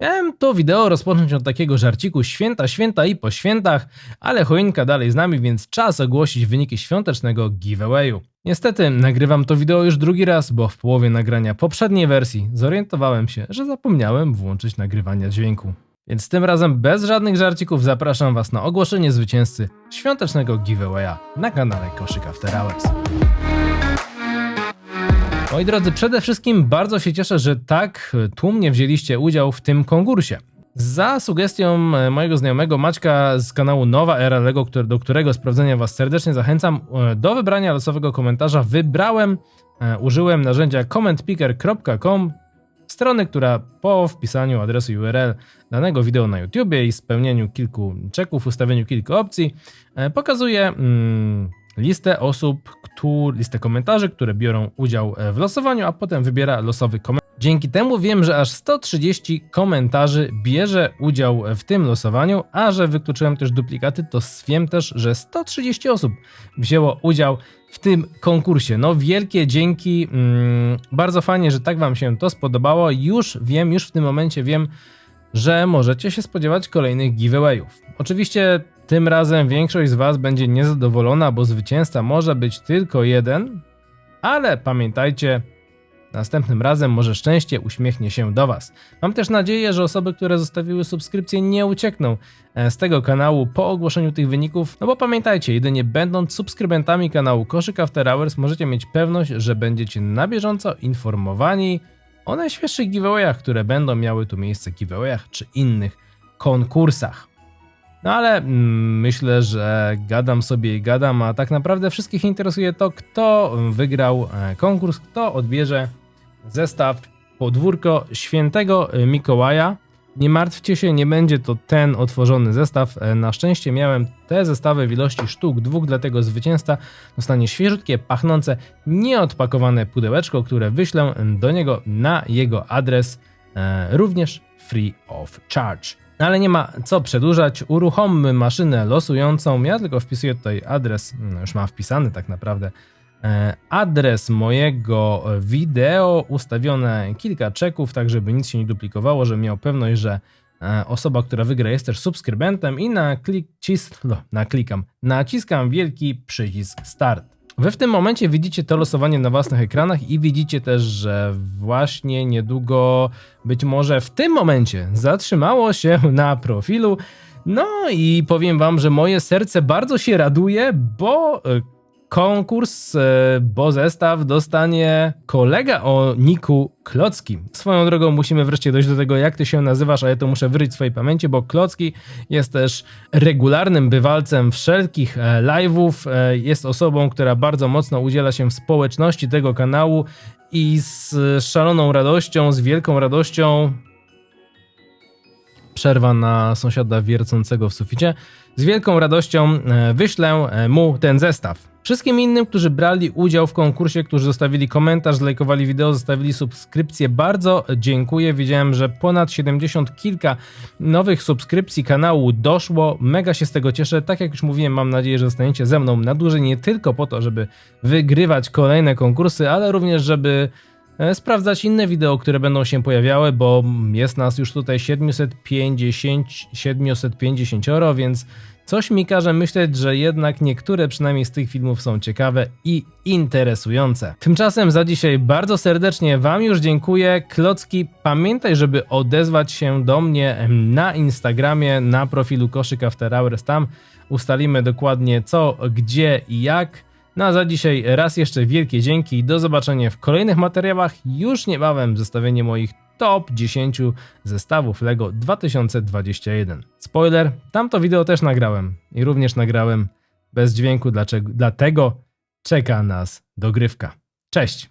Miałem to wideo rozpocząć od takiego żarciku święta, święta i po świętach, ale choinka dalej z nami, więc czas ogłosić wyniki świątecznego giveawayu. Niestety nagrywam to wideo już drugi raz, bo w połowie nagrania poprzedniej wersji zorientowałem się, że zapomniałem włączyć nagrywania dźwięku. Więc tym razem bez żadnych żarcików zapraszam Was na ogłoszenie zwycięzcy świątecznego giveawaya na kanale Koszyk After. Moi drodzy, przede wszystkim bardzo się cieszę, że tak tłumnie wzięliście udział w tym konkursie. Za sugestią e, mojego znajomego Maćka z kanału Nowa Era Lego, do którego sprawdzenia Was serdecznie zachęcam, e, do wybrania losowego komentarza wybrałem, e, użyłem narzędzia commentpicker.com, strony, która po wpisaniu adresu URL danego wideo na YouTubie i spełnieniu kilku czeków, ustawieniu kilku opcji, pokazuje mm, listę osób, któ- listę komentarzy, które biorą udział e, w losowaniu, a potem wybiera losowy komentarz. Dzięki temu wiem, że aż 130 komentarzy bierze udział w tym losowaniu, a że wykluczyłem też duplikaty, to wiem też, że 130 osób wzięło udział w tym konkursie. No wielkie dzięki, mm, bardzo fajnie, że tak wam się to spodobało. Już wiem, już w tym momencie wiem, że możecie się spodziewać kolejnych giveawayów. Oczywiście tym razem większość z Was będzie niezadowolona, bo zwycięzca może być tylko jeden, ale pamiętajcie, następnym razem może szczęście uśmiechnie się do Was. Mam też nadzieję, że osoby, które zostawiły subskrypcję, nie uciekną e, z tego kanału po ogłoszeniu tych wyników, no bo pamiętajcie, jedynie będąc subskrybentami kanału Koszyk After Hours możecie mieć pewność, że będziecie na bieżąco informowani o najświeższych giveawayach, które będą miały tu miejsce, giveawayach czy innych konkursach. No ale mm, myślę, że gadam sobie i gadam, a tak naprawdę wszystkich interesuje to, kto wygrał e, konkurs, kto odbierze zestaw podwórko świętego Mikołaja. Nie martwcie się, nie będzie to ten otworzony zestaw. E, Na szczęście miałem te zestawy w ilości sztuk dwóch, dlatego zwycięzca dostanie świeżutkie, pachnące, nieodpakowane pudełeczko, które wyślę do niego na jego adres, e, również free of charge. No ale nie ma co przedłużać, uruchommy maszynę losującą. Ja tylko wpisuję tutaj adres, no już mam wpisany tak naprawdę, e, adres mojego wideo, ustawione kilka czeków, tak żeby nic się nie duplikowało, żebym miał pewność, że e, osoba, która wygra jest też subskrybentem i na klik, cis, no, naklikam, naciskam wielki przycisk start. Wy w tym momencie widzicie to losowanie na własnych ekranach i widzicie też, że właśnie niedługo, być może w tym momencie, zatrzymało się na profilu. No i powiem wam, że moje serce bardzo się raduje, bo e, konkurs, e, bo zestaw dostanie kolega o niku Klocki. Swoją drogą musimy wreszcie dojść do tego, jak ty się nazywasz, a ja to muszę wyryć w swojej pamięci, bo Klocki jest też regularnym bywalcem wszelkich e, live'ów, e, jest osobą, która bardzo mocno udziela się w społeczności tego kanału i z szaloną radością, z wielką radością przerwa na sąsiada wiercącego w suficie. Z wielką radością wyślę mu ten zestaw. Wszystkim innym, którzy brali udział w konkursie, którzy zostawili komentarz, zlajkowali wideo, zostawili subskrypcję, bardzo dziękuję. Widziałem, że ponad 70 kilka nowych subskrypcji kanału doszło. Mega się z tego cieszę. Tak jak już mówiłem, mam nadzieję, że zostaniecie ze mną na dłużej, nie tylko po to, żeby wygrywać kolejne konkursy, ale również, żeby e, sprawdzać inne wideo, które będą się pojawiały, bo jest nas już tutaj 750, 750, więc coś mi każe myśleć, że jednak niektóre przynajmniej z tych filmów są ciekawe i interesujące. Tymczasem za dzisiaj bardzo serdecznie Wam już dziękuję. Klocki, pamiętaj, żeby odezwać się do mnie na Instagramie, na profilu Koszyk After Hours. Tam ustalimy dokładnie co, gdzie i jak. No a za dzisiaj raz jeszcze wielkie dzięki i do zobaczenia w kolejnych materiałach. Już niebawem zestawienie moich top 10 zestawów LEGO 2021. Spoiler, tamto wideo też nagrałem i również nagrałem bez dźwięku, dlaczego, dlatego czeka nas dogrywka. Cześć!